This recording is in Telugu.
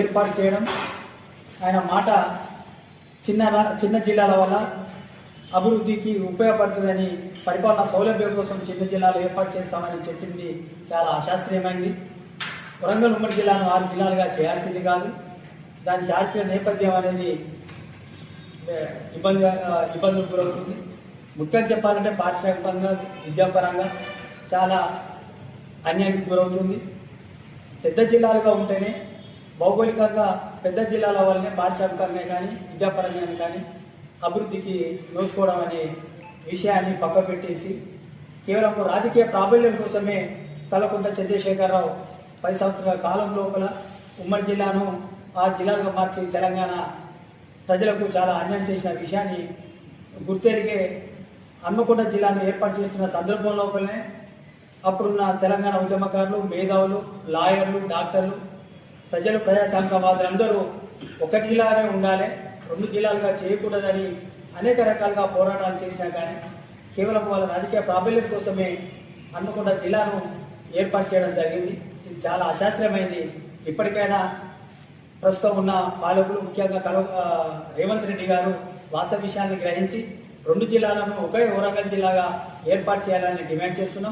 ఏర్పాటు చేయడం ఆయన మాట చిన్న చిన్న జిల్లాల వల్ల అభివృద్ధికి ఉపయోగపడుతుందని పరిపాలన సౌలభ్యం కోసం చిన్న జిల్లాలు ఏర్పాటు చేస్తామని చెప్పింది చాలా అశాస్త్రీయమైంది. వరంగల్ ఉమ్మడి జిల్లాను ఆరు జిల్లాలుగా చేయాల్సింది కాదు. దాని జాతీయ నేపథ్యం అనేది ఇబ్బంది ఇబ్బందులు గురవుతుంది. ముఖ్యంగా చెప్పాలంటే పారిశ్రామికంగా విద్యాపరంగా చాలా అన్యాయానికి గురవుతుంది. పెద్ద జిల్లాలుగా ఉంటేనే భౌగోళికంగా పెద్ద జిల్లాల వల్లనే పారిశ్రామికంగా కానీ విద్యాపరంగా కానీ అభివృద్ధికి నోచుకోవడం అనే విషయాన్ని పక్క పెట్టేసి కేవలం రాజకీయ ప్రాబల్యం కోసమే కలకుంట చంద్రశేఖరరావు పది సంవత్సరాల కాలం లోపల ఉమ్మడి జిల్లాను ఆ జిల్లాగా మార్చి తెలంగాణ ప్రజలకు చాలా అన్యాయం చేసిన విషయాన్ని గుర్తెరిగే హన్మకొండ జిల్లాను ఏర్పాటు చేస్తున్న సందర్భం లోపలనే అప్పుడున్న తెలంగాణ ఉద్యమకారులు మేధావులు లాయర్లు డాక్టర్లు ప్రజలు ప్రజాస్వామికవాదులు అందరూ ఒక జిల్లానే ఉండాలి రెండు జిల్లాలుగా చేయకూడదని అనేక రకాలుగా పోరాటాలు చేసినా కానీ కేవలం వాళ్ళ రాజకీయ ప్రాబల్యం కోసమే హన్మకొండ జిల్లాను ఏర్పాటు చేయడం జరిగింది. ఇది చాలా అశాస్త్రమైంది. ఇప్పటికైనా ప్రస్తుతం ఉన్న పాలకులు ముఖ్యంగా కల రేవంత్ రెడ్డి గారు వాస్తవ విషయాన్ని గ్రహించి రెండు జిల్లాలను ఒకే వరంగల్ జిల్లాగా ఏర్పాటు చేయాలని డిమాండ్ చేస్తున్నాం.